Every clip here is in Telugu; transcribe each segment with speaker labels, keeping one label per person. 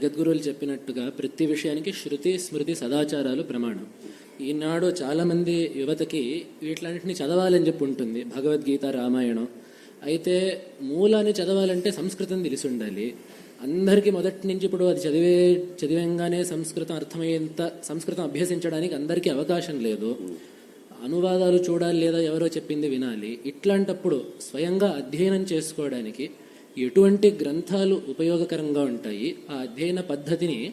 Speaker 1: జగద్గురువులు చెప్పినట్టుగా ప్రతి విషయానికి శృతి స్మృతి సదాచారాలు ప్రమాణం. ఈనాడు చాలామంది యువతకి వీటిలన్నింటినీ చదవాలని చెప్పి ఉంటుంది. భగవద్గీత రామాయణం. అయితే మూలాన్ని చదవాలంటే సంస్కృతం తెలిసి ఉండాలి. అందరికీ మొదటి నుంచి ఇప్పుడు అది చదివే చదివంగానే సంస్కృతం అర్థమయ్యేంత సంస్కృతం అభ్యసించడానికి అందరికీ అవకాశం లేదు. అనువాదాలు చూడాలి లేదా ఎవరో చెప్పింది వినాలి. ఇట్లాంటప్పుడు స్వయంగా అధ్యయనం చేసుకోవడానికి ఎటువంటి గ్రంథాలు ఉపయోగకరంగా ఉంటాయి ఆ అధ్యయన పద్ధతిని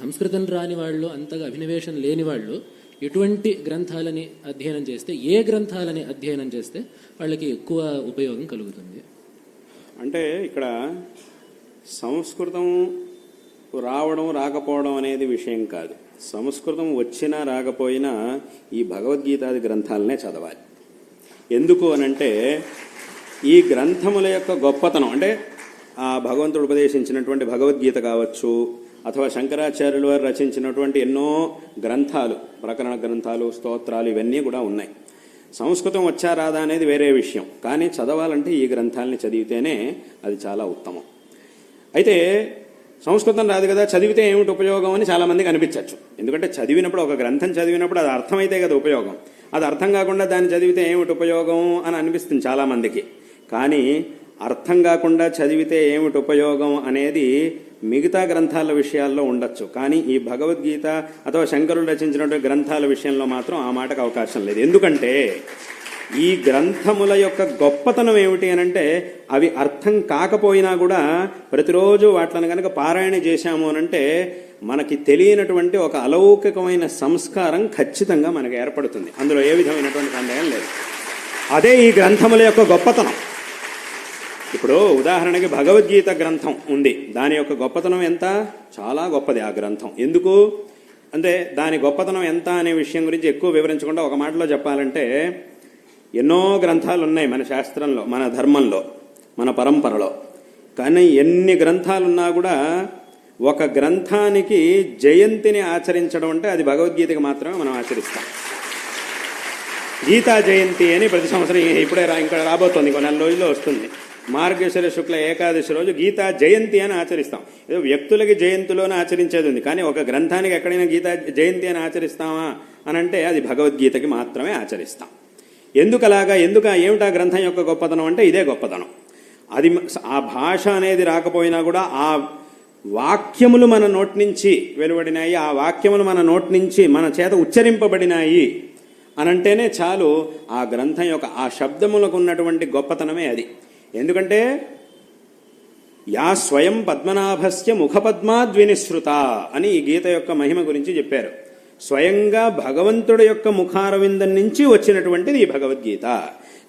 Speaker 1: సంస్కృతం రాని వాళ్ళు అంతగా అభినవేశం లేని వాళ్ళు ఎటువంటి గ్రంథాలని అధ్యయనం చేస్తే ఏ గ్రంథాలని అధ్యయనం చేస్తే వాళ్ళకి ఎక్కువ ఉపయోగం కలుగుతుంది?
Speaker 2: అంటే ఇక్కడ సంస్కృతం రావడం రాకపోవడం అనేది విషయం కాదు. సంస్కృతం వచ్చినా రాకపోయినా ఈ భగవద్గీతాది గ్రంథాలనే చదవాలి. ఎందుకు అనంటే ఈ గ్రంథముల యొక్క గొప్పతనం అంటే ఆ భగవంతుడు ఉపదేశించినటువంటి భగవద్గీత కావచ్చు అథవా శంకరాచార్యులు వారు రచించినటువంటి ఎన్నో గ్రంథాలు ప్రకరణ గ్రంథాలు స్తోత్రాలు ఇవన్నీ కూడా ఉన్నాయి. సంస్కృతం వచ్చా రాదా అనేది వేరే విషయం కానీ చదవాలంటే ఈ గ్రంథాలని చదివితేనే అది చాలా ఉత్తమం. అయితే సంస్కృతం రాదు కదా చదివితే ఏమిటి ఉపయోగం అని చాలామందికి అనిపించవచ్చు ఎందుకంటే చదివినప్పుడు ఒక గ్రంథం చదివినప్పుడు అది అర్థమైతే కదా ఉపయోగం. అది అర్థం కాకుండా దాన్ని చదివితే ఏమిటి ఉపయోగం అని అనిపిస్తుంది చాలామందికి కానీ అర్థం కాకుండా చదివితే ఏమిటి ఉపయోగం అనేది మిగతా గ్రంథాల విషయాల్లో ఉండొచ్చు. కానీ ఈ భగవద్గీత అథవా శంకరులు రచించినటువంటి గ్రంథాల విషయంలో మాత్రం ఆ మాటకు అవకాశం లేదు. ఎందుకంటే ఈ గ్రంథముల యొక్క గొప్పతనం ఏమిటి అని అంటే అవి అర్థం కాకపోయినా కూడా ప్రతిరోజు వాటిని కనుక పారాయణ చేశాము అనంటే మనకి తెలియనటువంటి ఒక అలౌకికమైన సంస్కారం ఖచ్చితంగా మనకు ఏర్పడుతుంది. అందులో ఏ విధమైనటువంటి సందేహం లేదు. అదే ఈ గ్రంథముల యొక్క గొప్పతనం. ఇప్పుడు ఉదాహరణకి భగవద్గీత గ్రంథం ఉంది. దాని యొక్క గొప్పతనం ఎంత? చాలా గొప్పది ఆ గ్రంథం. ఎందుకు? అంటే దాని గొప్పతనం ఎంత అనే విషయం గురించి ఎక్కువ వివరించకుండా ఒక మాటలో చెప్పాలంటే ఎన్నో గ్రంథాలు ఉన్నాయి మన శాస్త్రంలో మన ధర్మంలో మన పరంపరలో. కానీ ఎన్ని గ్రంథాలున్నా కూడా ఒక గ్రంథానికి జయంతిని ఆచరించడం అంటే అది భగవద్గీతకి మాత్రమే మనం ఆచరిస్తాం. గీతా జయంతి అని ప్రతి సంవత్సరం ఇప్పుడే రా ఇంకా రాబోతోంది కొన్ని నెల రోజుల్లో వస్తుంది. మార్గేశ్వర శుక్ల ఏకాదశి రోజు గీతా జయంతి అని ఆచరిస్తాం. ఏదో వ్యక్తులకి జయంతిలోనే ఆచరించేది ఉంది. కానీ ఒక గ్రంథానికి ఎక్కడైనా గీతా జయంతి అని ఆచరిస్తామా అని అంటే అది భగవద్గీతకి మాత్రమే ఆచరిస్తాం. ఎందుకు? అలాగా ఎందుకు ఆ- ఏమిటా గ్రంథం యొక్క గొప్పతనం అంటే ఇదే గొప్పతనం. అది ఆ భాష అనేది రాకపోయినా కూడా ఆ వాక్యములు మన నోటి నుంచి వెలువడినాయి. ఆ వాక్యములు మన నోటి నుంచి మన చేత ఉచ్చరింపబడినాయి అనంటేనే చాలు ఆ గ్రంథం యొక్క ఆ శబ్దములకు ఉన్నటువంటి గొప్పతనమే అది. ఎందుకంటే యా స్వయం పద్మనాభస్య ముఖపద్మాద్వినిశ్రుత అని ఈ గీత యొక్క మహిమ గురించి చెప్పారు. స్వయంగా భగవంతుడి యొక్క ముఖారవిందం నుంచి వచ్చినటువంటిది ఈ భగవద్గీత.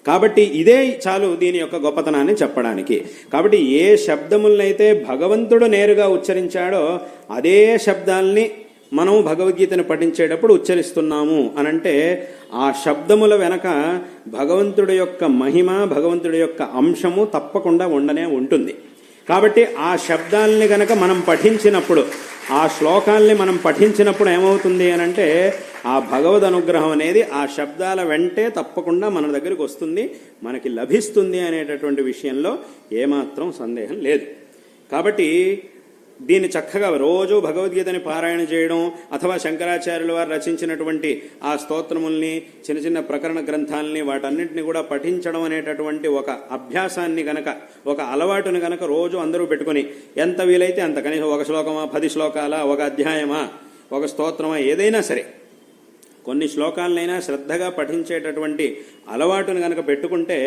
Speaker 2: కాబట్టి ఇదే చాలు దీని యొక్క గొప్పతనాన్ని చెప్పడానికి. కాబట్టి ఏ శబ్దములనైతే భగవంతుడు నేరుగా ఉచ్చరించాడో అదే శబ్దాల్ని మనము భగవద్గీతను పఠించేటప్పుడు ఉచ్చరిస్తున్నాము అనంటే ఆ శబ్దముల వెనక భగవంతుడి యొక్క మహిమ భగవంతుడి యొక్క అంశము తప్పకుండా ఉండనే ఉంటుంది. కాబట్టి ఆ శబ్దాల్ని గనక మనం పఠించినప్పుడు ఆ శ్లోకాల్ని మనం పఠించినప్పుడు ఏమవుతుంది అని అంటే ఆ భగవద్ అనుగ్రహం అనేది ఆ శబ్దాల వెంటే తప్పకుండా మన దగ్గరికి వస్తుంది మనకి లభిస్తుంది అనేటటువంటి విషయంలో ఏమాత్రం సందేహం లేదు. కాబట్టి దీన్ని చక్కగా రోజు భగవద్గీతని పారాయణ చేయడం అథవా శంకరాచార్యుల వారు రచించినటువంటి ఆ స్తోత్రముల్ని చిన్న చిన్న ప్రకరణ గ్రంథాలని వాటన్నింటినీ కూడా పఠించడం అనేటటువంటి ఒక అభ్యాసాన్ని గనక ఒక అలవాటుని గనక రోజు అందరూ పెట్టుకొని ఎంత వీలైతే అంత కనీసం ఒక శ్లోకమా పది శ్లోకాల ఒక అధ్యాయమా ఒక స్తోత్రమా ఏదైనా సరే కొన్ని శ్లోకాలనైనా శ్రద్ధగా పఠించేటటువంటి అలవాటును గనక పెట్టుకుంటే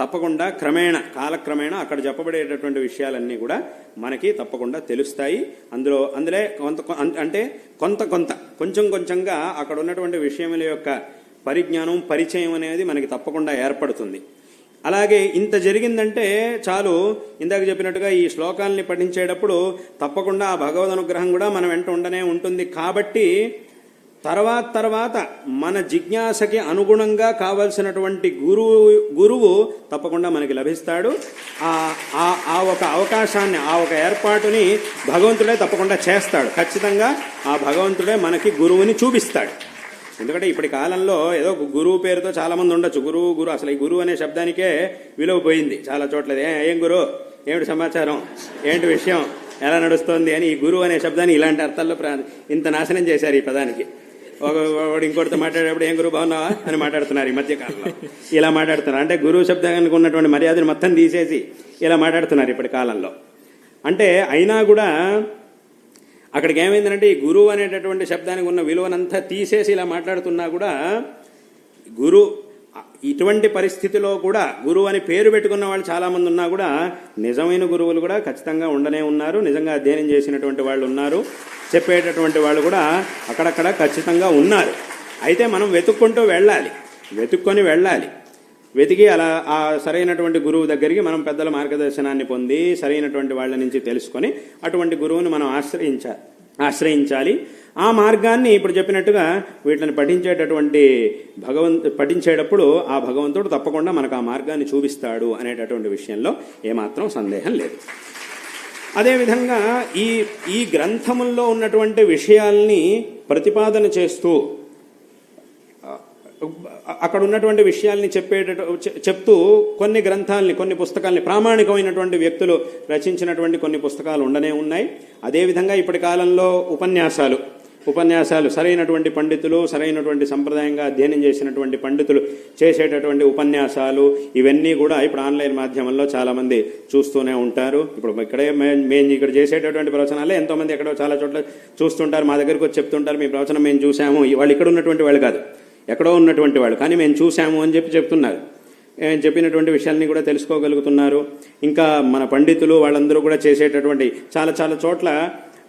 Speaker 2: తప్పకుండా క్రమేణ కాలక్రమేణ అక్కడ చెప్పబడేటటువంటి విషయాలన్నీ కూడా మనకి తప్పకుండా తెలుస్తాయి. అందులో అందులో కొంత అంటే కొంత కొంత కొంచెం కొంచెంగా అక్కడ ఉన్నటువంటి విషయముల యొక్క పరిజ్ఞానం పరిచయం అనేది మనకి తప్పకుండా ఏర్పడుతుంది. అలాగే ఇంత జరిగిందంటే చాలు ఇందాక చెప్పినట్టుగా ఈ శ్లోకాలని పఠించేటప్పుడు తప్పకుండా ఆ భగవద్ అనుగ్రహం కూడా మన వెంట ఉండనే ఉంటుంది. కాబట్టి తర్వాత తర్వాత మన జిజ్ఞాసకి అనుగుణంగా కావలసినటువంటి గురువు గురువు తప్పకుండా మనకి లభిస్తాడు. ఆ ఆ- ఒక అవకాశాన్ని ఆ ఒక ఏర్పాటుని భగవంతుడే తప్పకుండా చేస్తాడు. ఖచ్చితంగా ఆ భగవంతుడే మనకి గురువుని చూపిస్తాడు. ఎందుకంటే ఇప్పటి కాలంలో ఏదో గురువు పేరుతో చాలామంది ఉండొచ్చు. గురువు గురువు అసలు ఈ గురువు అనే శబ్దానికే విలువ పోయింది. చాలా చోట్ల ఏ- ఏం గురువు ఏమిటి సమాచారం? ఏంటి విషయం? ఎలా నడుస్తోంది అని ఈ గురువు అనే శబ్దాన్ని ఇలాంటి అర్థాల్లో ప్రా- ఇంత నాశనం చేశారు ఈ పదానికి. వాడు ఇంకోటితో మాట్లాడేటప్పుడు ఏం గురువు బాగున్నావా అని మాట్లాడుతున్నారు ఈ మధ్య కాలంలో ఇలా మాట్లాడుతున్నారు. అంటే గురువు శబ్దానికి ఉన్నటువంటి మర్యాదను మొత్తం తీసేసి ఇలా మాట్లాడుతున్నారు ఇప్పటి కాలంలో. అంటే అయినా కూడా అక్కడికి ఏమైందంటే ఈ గురువు అనేటటువంటి శబ్దానికి ఉన్న విలువనంతా తీసేసి ఇలా మాట్లాడుతున్నా కూడా గురు ఇటువంటి పరిస్థితిలో కూడా గురువు అని పేరు పెట్టుకున్న వాళ్ళు చాలామంది ఉన్నా కూడా నిజమైన గురువులు కూడా ఖచ్చితంగా ఉండనే ఉన్నారు. నిజంగా అధ్యయనం చేసినటువంటి వాళ్ళు ఉన్నారు. చెప్పేటటువంటి వాళ్ళు కూడా అక్కడక్కడ ఖచ్చితంగా ఉన్నారు. అయితే మనం వెతుక్కుంటూ వెళ్ళాలి. వెతుక్కొని వెళ్ళాలి. వెతికి అలా ఆ సరైనటువంటి గురువు దగ్గరికి మనం పెద్దల మార్గదర్శనాన్ని పొంది సరైనటువంటి వాళ్ళ నుంచి తెలుసుకొని అటువంటి గురువుని మనం ఆశ్రయించాలి ఆశ్రయించాలి. ఆ మార్గాన్ని ఇప్పుడు చెప్పినట్టుగా వీటిని పఠించేటటువంటి భగవంత్ పఠించేటప్పుడు ఆ భగవంతుడు తప్పకుండా మనకు ఆ మార్గాన్ని చూపిస్తాడు అనేటటువంటి విషయంలో ఏమాత్రం సందేహం లేదు. అదేవిధంగా ఈ ఈ గ్రంథముల్లో ఉన్నటువంటి విషయాల్ని ప్రతిపాదన చేస్తూ అక్కడ ఉన్నటువంటి విషయాల్ని చెప్పేట చెప్తూ కొన్ని గ్రంథాలని కొన్ని పుస్తకాల్ని ప్రామాణికమైనటువంటి వ్యక్తులు రచించినటువంటి కొన్ని పుస్తకాలు ఉండనే ఉన్నాయి. అదేవిధంగా ఇప్పటి కాలంలో ఉపన్యాసాలు. ఉపన్యాసాలు సరైనటువంటి పండితులు సరైనటువంటి సంప్రదాయంగా అధ్యయనం చేసినటువంటి పండితులు చేసేటటువంటి ఉపన్యాసాలు ఇవన్నీ కూడా ఇప్పుడు ఆన్లైన్ మాధ్యమంలో చాలామంది చూస్తూనే ఉంటారు. ఇప్పుడు ఇక్కడే మేము ఇక్కడ చేసేటటువంటి ప్రవచనాలే ఎంతోమంది ఎక్కడో చాలా చోట్ల చూస్తుంటారు మా దగ్గరకు వచ్చి చెప్తుంటారు మీ ప్రవచనం మేము చూసాము వాళ్ళు ఇక్కడ ఉన్నటువంటి వాళ్ళు కాదు. ఎక్కడో ఉన్నటువంటి వాళ్ళు. కానీ మేము చూసాము అని చెప్పి చెప్తున్నారు. చెప్పినటువంటి విషయాల్ని కూడా తెలుసుకోగలుగుతున్నారు. ఇంకా మన పండితులు వాళ్ళందరూ కూడా చేసేటటువంటి చాలా చాలా చోట్ల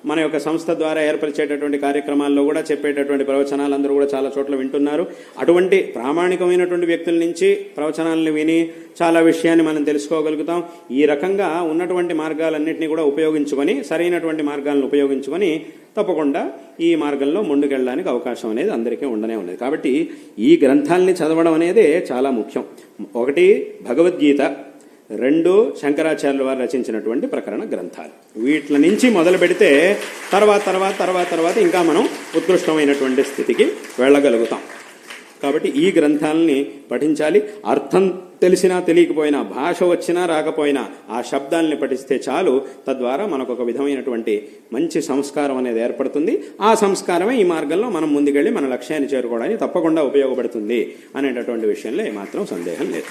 Speaker 2: మన యొక్క సంస్థ ద్వారా ఏర్పరిచేటటువంటి కార్యక్రమాల్లో కూడా చెప్పేటటువంటి ప్రవచనాలు అందరూ కూడా చాలా చోట్ల వింటున్నారు. అటువంటి ప్రామాణికమైనటువంటి వ్యక్తుల నుంచి ప్రవచనాలను విని చాలా విషయాన్ని మనం తెలుసుకోగలుగుతాం. ఈ రకంగా ఉన్నటువంటి మార్గాలన్నింటినీ కూడా ఉపయోగించుకొని సరైనటువంటి మార్గాలను ఉపయోగించుకొని తప్పకుండా ఈ మార్గంలో ముందుకెళ్ళడానికి అవకాశం అనేది అందరికీ ఉండనే ఉన్నది. కాబట్టి ఈ గ్రంథాలని చదవడం అనేది చాలా ముఖ్యం. ఒకటి భగవద్గీత. రెండు శంకరాచార్యుల వారు రచించినటువంటి ప్రకరణ గ్రంథాలు. వీటి నుంచి మొదలు పెడితే తర్వాత తర్వాత తర్వాత తర్వాత ఇంకా మనం ఉత్కృష్టమైనటువంటి స్థితికి వెళ్ళగలుగుతాం. కాబట్టి ఈ గ్రంథాలని పఠించాలి. అర్థం తెలిసినా తెలియకపోయినా భాష వచ్చినా రాకపోయినా ఆ శబ్దాలని పఠిస్తే చాలు. తద్వారా మనకు ఒక విధమైనటువంటి మంచి సంస్కారం అనేది ఏర్పడుతుంది. ఆ సంస్కారమే ఈ మార్గంలో మనం ముందుకెళ్ళి మన లక్ష్యాన్ని చేరుకోవడానికి తప్పకుండా ఉపయోగపడుతుంది అనేటటువంటి విషయంలో ఏమాత్రం సందేహం లేదు.